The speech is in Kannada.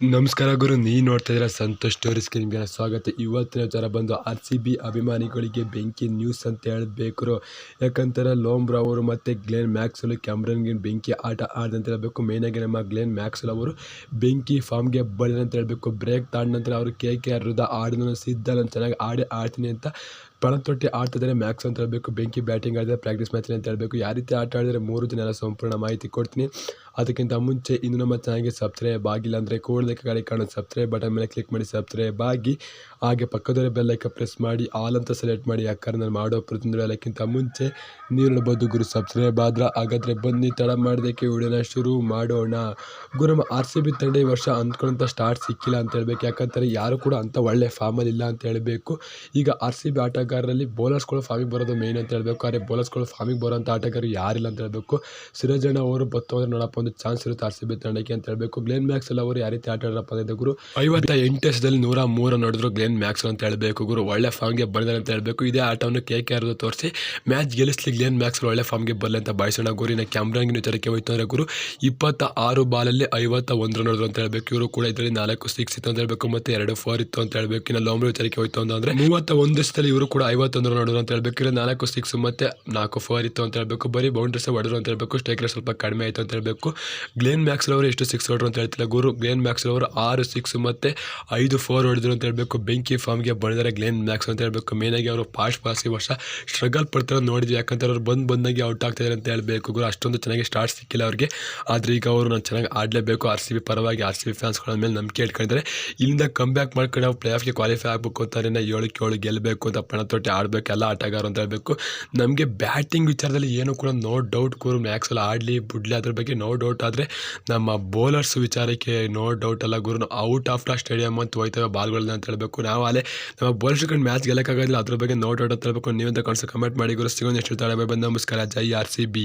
ನಮಸ್ಕಾರ ಗುರು ನೀ ನೋಡ್ತಾ ಇದ್ದೀರಾ ಸಂತೋಷ್ ಸ್ಟೋರೀಸ್ಗೆ ನಿಮಗೆ ಸ್ವಾಗತ. ಇವತ್ತಿನ ವಿಚಾರ ಬಂದು ಆರ್ ಸಿ ಬಿ ಅಭಿಮಾನಿಗಳಿಗೆ ಬೆಂಕಿ ನ್ಯೂಸ್ ಅಂತ ಹೇಳಬೇಕು ಯಾಕಂತಾರೆ ಲೋಮ್ರಾ ಅವರು ಮತ್ತು ಗ್ಲೇನ್ ಮ್ಯಾಕ್ಸಲ್ ಕ್ಯಾಮ್ರನ್ಗೆ ಬೆಂಕಿ ಆಟ ಆಡಿದಂತ ಹೇಳಬೇಕು. ಮೇಯ್ನಾಗಿ ನಮ್ಮ ಗ್ಲೇನ್ ಮ್ಯಾಕ್ಸಲ್ ಅವರು ಬೆಂಕಿ ಫಾರ್ಮ್ಗೆ ಬಳಿದಂತ ಹೇಳಬೇಕು. ಬ್ರೇಕ್ ತಾಂಡ ನಂತರ ಅವರು ಕೆ ಕೆ ಆರ್ ವಿರುದ್ಧ ಆಡಿದ ಸಿದ್ಧ ನಾನು ಚೆನ್ನಾಗಿ ಆಡಿ ಆಡ್ತೀನಿ ಅಂತ ಪಣ ತೊಟ್ಟಿ ಆಡ್ತಿದ್ದಾರೆ ಮ್ಯಾಕ್ಸ್ ಅಂತ ಹೇಳಬೇಕು, ಬೆಂಕಿ ಬ್ಯಾಟಿಂಗ್ ಆಡಿದ್ರೆ ಪ್ರಾಕ್ಟೀಸ್ ಮ್ಯಾಚ್ ಅಂತ ಹೇಳಬೇಕು, ಯಾವ ರೀತಿ ಆಟ ಆಡಿದರೆ ಮೂರು ದಿನ ಸಂಪೂರ್ಣ ಮಾಹಿತಿ ಕೊಡ್ತೀನಿ. ಅದಕ್ಕಿಂತ ಮುಂಚೆ ಇನ್ನು ನಮ್ಮ ಚಾನಲ್ಗೆ ಸಬ್ಸ್ಕ್ರೈಬ್ ಆಗಿಲ್ಲ ಅಂದರೆ ಕೂಡಲೇ ಗಾಡಿ ಕಾಣೋ ಸಬ್ಸ್ಕ್ರೈಬ್ ಬಟನ್ ಮೇಲೆ ಕ್ಲಿಕ್ ಮಾಡಿ ಸಬ್ಸ್ಕ್ರೈಬ್ ಆಗಿ, ಹಾಗೆ ಪಕ್ಕದವರೆ ಬೆಲ್ ಐಕ ಪ್ರೆಸ್ ಮಾಡಿ ಆಲ್ ಅಂತ ಸೆಲೆಕ್ಟ್ ಮಾಡಿ ಯಾಕಂದ್ರೆ ನಾನು ಮಾಡೋ ಪ್ರತಿಯೊಂದು ಎಲ್ಲಕ್ಕಿಂತ ಮುಂಚೆ ನೀವು ನೋಡ್ಬೋದು ಗುರು ಸಬ್ಸ್ಕ್ರೈಬ್ ಆದ್ರೆ ಹಾಗಾದರೆ ಬನ್ನಿ, ತಡ ಮಾಡೋದಕ್ಕೆ ವಿಡಿಯೋನ ಶುರು ಮಾಡೋಣ. ಗುರು ನಮ್ಮ ಆರ್ ಸಿ ಬಿ ತಂಡ ಈ ವರ್ಷ ಅಂದ್ಕೊಂಡಂಥ ಸ್ಟಾರ್ಟ್ ಸಿಕ್ಕಿಲ್ಲ ಅಂತ ಹೇಳ್ಬೇಕು ಯಾಕಂತಾರೆ ಯಾರು ಕೂಡ ಅಂಥ ಒಳ್ಳೆ ಫಾರ್ಮಲ್ಲಿ ಇಲ್ಲ ಅಂತ ಹೇಳಬೇಕು. ಈಗ ಆರ್ ಸಿ ಬಿ ಆಟಗಾರರಲ್ಲಿ ಬೌಲರ್ಸ್ಗಳು ಫಾರ್ಮಿಗೆ ಬರೋದು ಮೇನ್ ಅಂತ ಹೇಳಬೇಕು. ಆದರೆ ಬೌಲರ್ಸ್ಗಳು ಫಾರ್ಮಿಗೆ ಬರೋಂಥ ಆಟಗಾರರು ಯಾರಿಲ್ಲ ಅಂತ ಹೇಳಬೇಕು. ಸಿರಾಜಣ್ಣ ಅವರು ಬತ್ತೋದ್ರೆ ನೋಡಪ್ಪ ಒಂದು ಚಾನ್ಸ್ ಇರುತ್ತೆ ಆರ್ ಸಿ ಬಿ ತಂಡಕ್ಕೆ ಅಂತ ಹೇಳಬೇಕು. ಗ್ಲೇನ್ ಮ್ಯಾಕ್ಸ್ ಎಲ್ಲ ಅವರು ಯಾವ ರೀತಿ ಆಟ ಆಡಪ್ಪ ಅಂತ ಗುರು? ಐವತ್ತ ಎಂಟು ನೂರ ಮೂರ ನೋಡಿದ್ರು ಗ್ಲೇನ್ ಮ್ಯಾಕ್ಸ್ ಅಂತ ಹೇಳಬೇಕು ಗುರು. ಒಳ್ಳೆ ಫಾರ್ಮ್ಗೆ ಬಂದಿದ್ದಾರೆ ಅಂತ ಹೇಳಬೇಕು. ಇದೇ ಆಟವನ್ನು ಕೆ ಕೆ ಆರ್ ತೋರಿಸಿ ಮ್ಯಾಚ್ ಗೆಲ್ಲಿಸ್ಲಿ ಗ್ಲೇನ್ ಮ್ಯಾಕ್ಸ್ ಒಳ್ಳೆ ಫಾರ್ಮ್ಗೆ ಬರಲಿ ಅಂತ ಬಯಸೋಣ ಗುರಿನ ಕ್ಯಾಮ್ರಾಗಿನ ವಿಚಾರಕ್ಕೆ ಹೋಯ್ತು ಅಂದರೆ ಗುರು ಇಪ್ಪತ್ತ ಆರು ಬಾಲಲ್ಲಿ ಐವತ್ತ ಒಂದು ನೋಡಿದ್ರು ಅಂತ ಹೇಳಬೇಕು. ಇವರು ಕೂಡ ಇದರಲ್ಲಿ ನಾಲ್ಕು ಸಿಕ್ಸ್ ಇತ್ತು ಅಂತ ಹೇಳಬೇಕು. ಮತ್ತೆ ಎರಡು ಫೋರ್ ಇತ್ತು ಅಂತ ಹೇಳಬೇಕು. ಇನ್ನು ಲೋಮ್ರ ವಿಚಾರಕ್ಕೆ ಹೋಯ್ತು ಅಂದ್ರೆ ಮೂವತ್ತ ಒಂದು ದಿವಸದಲ್ಲಿ ಇವರು ಕೂಡ ಐವತ್ತೊಂದು ನೋಡಿದ್ರು ಅಂತ ಹೇಳಬೇಕು. ಇಲ್ಲ, ನಾಲ್ಕು ಸಿಕ್ಸ್ ಮತ್ತೆ ನಾಲ್ಕು ಫೋರ್ ಇತ್ತು ಅಂತ ಹೇಳಬೇಕು. ಬರೀ ಬೌಂಡ್ರೀಸ್ ಹೊಡೆದ್ರು ಅಂತ ಹೇಳಬೇಕು. ರೇಟ್ ಸ್ವಲ್ಪ ಕಡಿಮೆ ಆಯಿತು ಅಂತ ಹೇಳಬೇಕು. ಗ್ಲೇನ್ ಮ್ಯಾಕ್ಸ್ ಅವರು ಎಷ್ಟು ಸಿಕ್ಸ್ ಹೊಡ್ರು ಅಂತ ಹೇಳ್ತಿಲ್ಲ ಗುರು. ಗ್ಲೇನ್ ಮ್ಯಾಕ್ಸ್ ಅವರು ಆರು ಸಿಕ್ಸ್ ಮತ್ತೆ ಐದು ಫೋರ್ ಹೊಡೆದ್ರು ಅಂತ ಹೇಳಬೇಕು. ಬೆಂಕಿ ಫಾರ್ಮ್ಗೆ ಬಂದಿದ್ದಾರೆ ಗ್ಲೇನ್ ಮ್ಯಾಕ್ಸ್ ಅಂತ ಹೇಳಬೇಕು. ಮೇನಾಗಿ ಅವರು ಫಾಸ್ಟ್ ಪಾಸ್ ಈ ವರ್ಷ ಸ್ಟ್ರಗಲ್ ಪಡ್ತಾರೆ ನೋಡಿದ್ವಿ. ಯಾಕಂದ್ರೆ ಅವ್ರು ಬಂದು ಬಂದಾಗಿ ಔಟ್ ಆಗ್ತಿದ್ದಾರೆ ಅಂತ ಹೇಳಬೇಕು. ಗುರು, ಅಷ್ಟೊಂದು ಚೆನ್ನಾಗಿ ಸ್ಟಾರ್ಟ್ ಸಿಕ್ಕಿಲ್ಲ ಅವ್ರಿಗೆ. ಆದರೆ ಈಗ ಅವರು ನಾನು ಚೆನ್ನಾಗಿ ಆಡಲೇಬೇಕು. ಆರ್ ಸಿ ಬಿ ಪರವಾಗಿ ಆರ್ ಸಿ ಬಿ ಫ್ಯಾನ್ಸ್ಗಳ ಮೇಲೆ ನಂಬಿಕೆ ಇಟ್ಕೊಂಡಿದ್ದಾರೆ. ಇಲ್ಲಿಂದ ಕಮ್ ಬ್ಯಾಕ್ ಮಾಡ್ಕೊಂಡು ನಾವು ಪ್ಲೇ ಆಫ್ಗೆ ಕ್ವಾಲಿಫೈ ಆಗಬೇಕು ಅಂತಾರೆ ಏಳಕ್ಕೆ ಏಳು ಗೆಲ್ಲಬೇಕು ಅಂತ ಪಣ ತೊಟ್ಟಿ ಆಡಬೇಕು ಎಲ್ಲ ಆಟಗಾರ ಅಂತ ಹೇಳಬೇಕು. ನಮಗೆ ಬ್ಯಾಟಿಂಗ್ ವಿಚಾರದಲ್ಲಿ ಏನು ಕೂಡ ನೋ ಡೌಟ್ ಗುರು ಮ್ಯಾಕ್ಸ್ ಎಲ್ಲ ಆಡಲಿ, ಬಿಡಲಿ ಅದ್ರ ಬಗ್ಗೆ ನೋ ಡೌಟ್ ಆದರೆ ನಮ್ಮ ಬೌಲರ್ಸ್ ವಿಚಾರಕ್ಕೆ ನೋ ಡೌಟ್ ಅಲ್ಲ ಗುರು ಔಟ್ ಆಫ್ ದ ಸ್ಟೇಡಿಯಂ ಅಂತ ಹೋಯ್ತವೆ ಬಾಲ್ಗಳನ್ನ ಅಂತ ಹೇಳಬೇಕು. ನಾವು ಅಲ್ಲೇ ನಮ್ಮ ಬೌಲರ್ಸ್ ಕಂಡು ಮ್ಯಾಚ್ ಗೆಲ್ಲಕ್ಕಾಗೋದಿಲ್ಲ, ಅದ್ರ ಬಗ್ಗೆ ನೋ ಡೌಟ್ ಅಂತ ಹೇಳಬೇಕು. ನೀವಂತ ಕನ್ಸ ಕಮೆಂಟ್ ಮಾಡಿ ಗುರು. ಸಿಗೋದು ಎಷ್ಟು ತಾಳೆ ಬಂದು ನಮಸ್ಕಾರ. ಜೈ ಆರ್ ಸಿ ಬಿ